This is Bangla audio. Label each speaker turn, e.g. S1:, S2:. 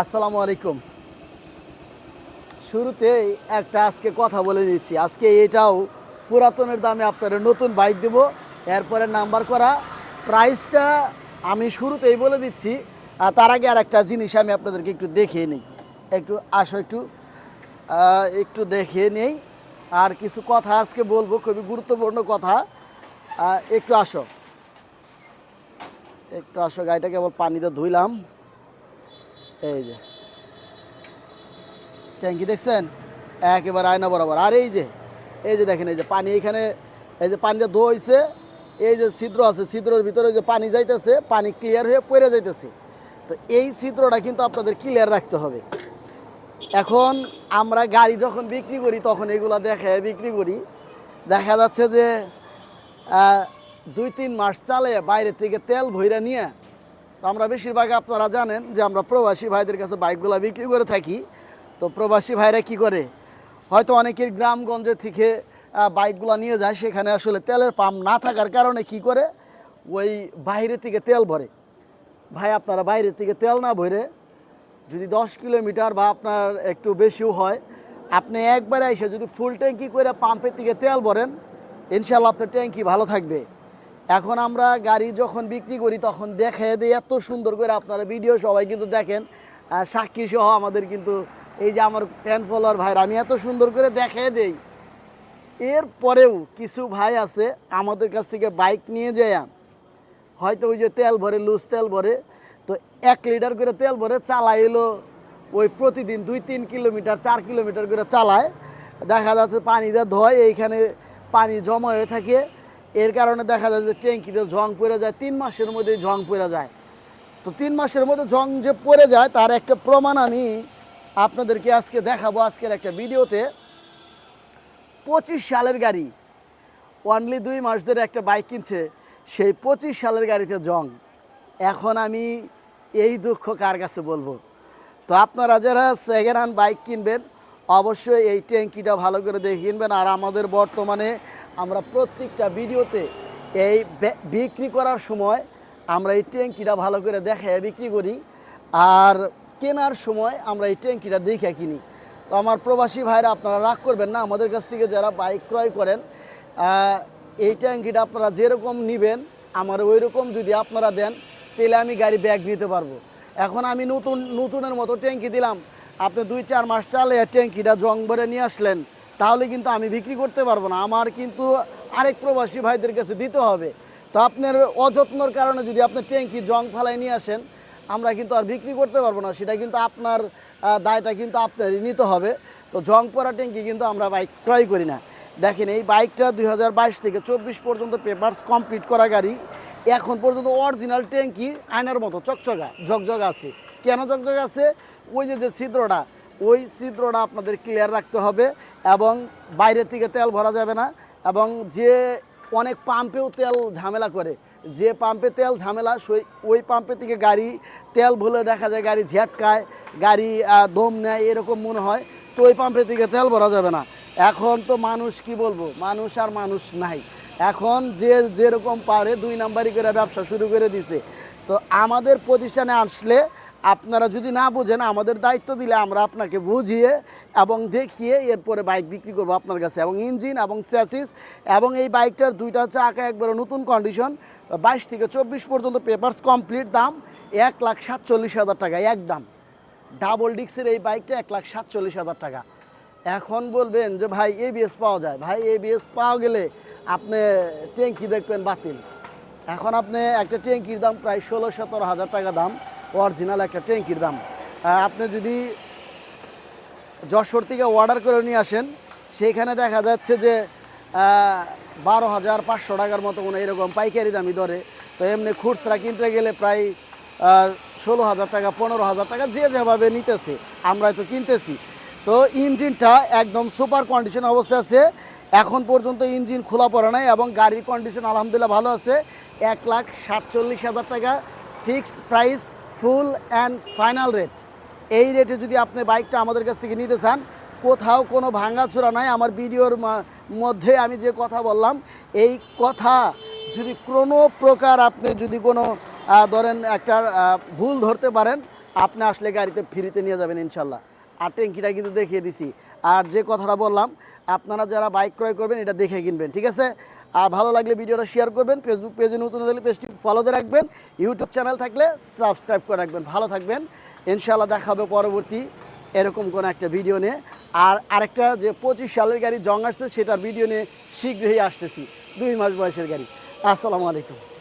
S1: আসসালামু আলাইকুম। শুরুতেই একটা আজকে কথা বলে দিচ্ছি আজকে এটাও পুরাতনের দামে আপনারা নতুন বাইক দেব। এরপরে নাম্বার করা প্রাইসটা আমি শুরুতেই বলে দিচ্ছি। আর তার আগে আর একটা জিনিস আমি আপনাদেরকে একটু দেখিয়ে নিই। একটু আসো একটু। একটু দেখিয়ে নেই। আর কিছু কথা আজকে বলব, খুবই গুরুত্বপূর্ণ কথা। একটু আসো। একটু আসো গাড়িটা কেবল পানিতে ধুইলাম। এই যে। ট্যাঙ্কি দেখছেন? একেবারে আয়না বরাবর। আর এই যে এই যে দেখেন, এই যে পানি এখানে, এই যে পানিটা ধোইছে এই যে ছিদ্র আছে, ছিদ্রর ভিতরে যে পানি যাইতেছে, পানি ক্লিয়ার হয়ে পড়ে যাইতেছে। তো এই ছিদ্রটা কিন্তু আপনাদের ক্লিয়ার রাখতে হবে। এখন আমরা গাড়ি যখন বিক্রি করি, তখন এগুলো দেখে বিক্রি করি। দেখা যাচ্ছে যে দুই তিন মাস চালে বাইরে থেকে তেল ভইরা নিয়ে তো আমরা বেশিরভাগ আপনারা জানেন যে আমরা প্রবাসী ভাইদের কাছে বাইকগুলো বিক্রি করে থাকি। তো প্রবাসী ভাইরা কি করে? হয়তো অনেকের গ্রামগঞ্জে থেকে বাইকগুলো নিয়ে যায়, সেখানে আসলে তেলের পাম্প না থাকার কারণে কি করে? ওই বাইরে থেকে তেল ভরে। ভাই, আপনারা বাইরে থেকে তেল না ভরে যদি দশ কিলোমিটার বা আপনার একটু বেশিও হয়, আপনি একবারে এসে যদি ফুল ট্যাঙ্কি করে পাম্পের থেকে তেল ভরেন ইনশাল্লাহ আপনার ট্যাঙ্কি ভালো থাকবে। এখন আমরা গাড়ি যখন বিক্রি করি, তখন দেখে দিই এত সুন্দর করে আপনারা ভিডিও সবাই কিন্তু দেখেন। সাক্ষী সহ আমাদের কিন্তু এই যে আমার ফ্যান ফলোয়ার ভাইরা, আমি এত সুন্দর করে দেখে দেই। এরপরেও কিছু ভাই আছে, আমাদের কাছ থেকে বাইক নিয়ে যায়। হয়তো ওই যে তেল ভরে লুজ তেল ভরে, তো এক লিটার করে তেল ভরে চালায় এলো, ওই প্রতিদিন দুই তিন কিলোমিটার, চার কিলোমিটার করে চালায়। দেখা যাচ্ছে পানি পানিটা ধয়, এইখানে পানি জমা হয়ে থাকে। এর কারণে দেখা যায় যে ট্যাঙ্কিতে জং পড়ে যায়, তিন মাসের মধ্যে জং পড়ে যায়। তো তিন মাসের মধ্যে জং যে পড়ে যায়, তার একটা প্রমাণ আমি আপনাদেরকে আজকে দেখাবো আজকের একটা ভিডিওতে। পঁচিশ সালের গাড়ি অনলি দুই মাস ধরে একটা বাইক কিনছে, সেই পঁচিশ সালের গাড়িতে জং এখন আমি এই দুঃখ কার কাছে বলব? তো আপনারা যারা সেকেন্ড হ্যান্ড বাইক কিনবেন অবশ্যই এই ট্যাঙ্কিটা ভালো করে দেখে কিনবেন। আর আমাদের বর্তমানে আমরা প্রত্যেকটা ভিডিওতে এই বিক্রি করার সময় আমরা এই ট্যাঙ্কিটা ভালো করে দেখে বিক্রি করি। আর কেনার সময় আমরা এই ট্যাঙ্কিটা দেখে কিনি। তো আমার প্রবাসী ভাইরা আপনারা রাগ করবেন না, আমাদের কাছ থেকে যারা বাইক ক্রয় করেন এই ট্যাঙ্কিটা আপনারা যেরকম নেবেন, আমার ওই রকম যদি আপনারা দেন, তাহলে আমি গাড়ি ব্যাগ দিতে পারব। এখন আমি নতুন, নতুনের মতো ট্যাঙ্কি দিলাম আপনি দুই চার মাস চালে ট্যাঙ্কিটা জং ভরে নিয়ে আসলেন, তাহলে কিন্তু আমি বিক্রি করতে পারব না। আমার কিন্তু আরেক প্রবাসী ভাইদের কাছে দিতে হবে। তো আপনার অযত্নর কারণে যদি আপনি ট্যাঙ্কি জং ফালাই নিয়ে আসেন, আমরা কিন্তু আর বিক্রি করতে পারব না। সেটা কিন্তু আপনার দায়টা কিন্তু আপনারই নিতে হবে। তো জং পরা ট্যাঙ্কি কিন্তু আমরা বাইক ক্রয় করি না। দেখেন, এই বাইকটা দুই হাজার বাইশ থেকে চব্বিশ পর্যন্ত পেপারস কমপ্লিট করা গাড়ি। এখন পর্যন্ত অরিজিনাল ট্যাঙ্কি আয়নার মতো, চকচকা, ঝকঝক আছে। কেন ঝকঝক আছে ওই যে যে ছিদ্রটা, ওই ছিদ্রটা আপনাদের ক্লিয়ার রাখতে হবে এবং বাইরের থেকে তেল ভরা যাবে না এবং যে অনেক পাম্পেও তেল ঝামেলা করে, যে পাম্পে তেল ঝামেলা, সেই, ওই পাম্পে থেকে গাড়ি তেল ভুলে দেখা যায় গাড়ি ঝেটকায়, গাড়ি দম নেয়, এরকম মনে হয়, তো ওই পাম্পে থেকে তেল ভরা যাবে না। এখন তো মানুষ, কি বলব, মানুষ আর মানুষ নাই। এখন যে যেরকম পারে দুই নাম্বারই করে ব্যবসা শুরু করে দিছে। তো আমাদের প্রতিষ্ঠানে আসলে আপনারা যদি না বুঝেন, আমাদের দায়িত্ব দিলে আমরা আপনাকে বুঝিয়ে এবং দেখিয়ে এরপরে বাইক বিক্রি করব আপনার কাছে। এবং ইঞ্জিন এবং স্যাসিস এবং এই বাইকটার দুইটা চাকা একবারে নতুন কন্ডিশন বাইশ থেকে চব্বিশ পর্যন্ত পেপারস কমপ্লিট দাম এক লাখ সাতচল্লিশ হাজার টাকা, একদম। ডাবল ডিক্সের এই বাইকটা এক লাখ সাতচল্লিশ হাজার টাকা। এখন বলবেন যে, ভাই এবিএস পাওয়া যায়। ভাই এবিএস পাওয়া গেলে আপনি ট্যাঙ্কি দেখবেন বাতিল। এখন আপনি একটা ট্যাঙ্কির দাম প্রায় ষোলো সতেরো হাজার টাকা দাম। অরিজিনাল একটা ট্যাঙ্কির দাম। আপনি যদি যশোর থেকে অর্ডার করে নিয়ে আসেন সেইখানে দেখা যাচ্ছে যে বারো হাজার পাঁচশো টাকার মতো কোনো এরকম পাইকারি দামি দরে তো এমনি খুচরা কিনতে গেলে প্রায় ষোলো হাজার টাকা, পনেরো হাজার টাকা যে যেভাবে নিতেছে আমরা তো কিনতেছি। তো ইঞ্জিনটা একদম সুপার কন্ডিশন অবস্থায় আছে। এখন পর্যন্ত ইঞ্জিন খোলা পড়ে নাই এবং গাড়ির কন্ডিশন আলহামদুলিল্লাহ ভালো আছে। এক লাখ সাতচল্লিশ হাজার টাকা fixed price full and final rate. এই রেটে যদি আপনি বাইকটা আমাদের কাছ থেকে নিতে চান, কোথাও কোনো ভাঙাচোরা নাই। আমার ভিডিওর মধ্যে আমি যে কথা বললাম, এই কথা যদি কোনো প্রকার আপনি যদি কোনো ধরেন একটা ভুল ধরতে পারেন, আপনি আসলে গাড়িতে ফিরিতে নিয়ে যাবেন ইনশাল্লাহ। আর ট্যাঙ্কিটা কিন্তু দেখিয়ে দিছি। আর যে কথাটা বললাম, আপনারা যারা বাইক ক্রয় করবেন, এটা দেখে কিনবেন, ঠিক আছে? আর ভালো লাগলে ভিডিওটা শেয়ার করবেন ফেসবুক পেজে নতুন হলে পেজটি ফলোতে রাখবেন ইউটিউব চ্যানেল থাকলে সাবস্ক্রাইব করে রাখবেন। ভালো থাকবেন ইনশাল্লাহ দেখা হবে পরবর্তী এরকম কোনো একটা ভিডিও নিয়ে। আর আরেকটা যে পঁচিশ সালের গাড়ি জং আসছে, সেটার ভিডিও নিয়ে শীঘ্রই আসতেছি, দুই মাস বয়সের গাড়ি। আসসালামু আলাইকুম।